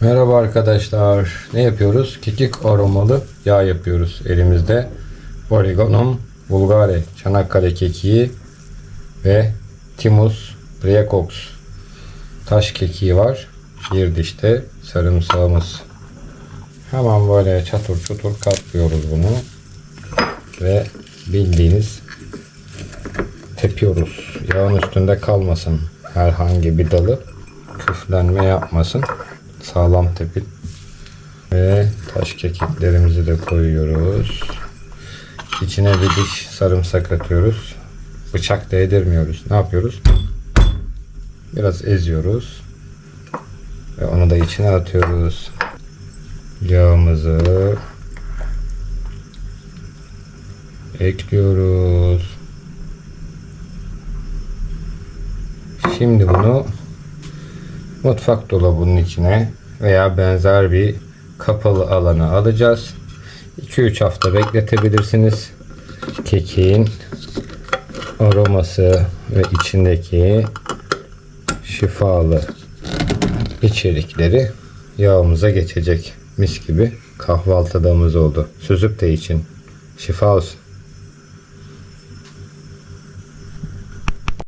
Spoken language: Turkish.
Merhaba arkadaşlar. Ne yapıyoruz? Kekik aromalı yağ yapıyoruz elimizde. Oregonum Bulgari Çanakkale kekiği ve Timus Briecox taş kekiği var. Bir dişte sarımsağımız. Hemen böyle çatır çutur katlıyoruz bunu. Ve bildiğiniz tepiyoruz. Yağın üstünde kalmasın herhangi bir dalı. Küflenme yapmasın. Sağlam tepin. Ve taş kekiklerimizi de koyuyoruz. İçine bir diş sarımsak atıyoruz. Bıçak değdirmiyoruz. Ne yapıyoruz? Biraz eziyoruz. Ve onu da içine atıyoruz. Yağımızı ekliyoruz. Şimdi bunu mutfak dolabının içine veya benzer bir kapalı alana alacağız. 2-3 hafta bekletebilirsiniz. Kekiğin aroması ve içindeki şifalı içerikleri yağımıza geçecek. Mis gibi kahvaltıdamız oldu. Süzüp de için. Şifa olsun.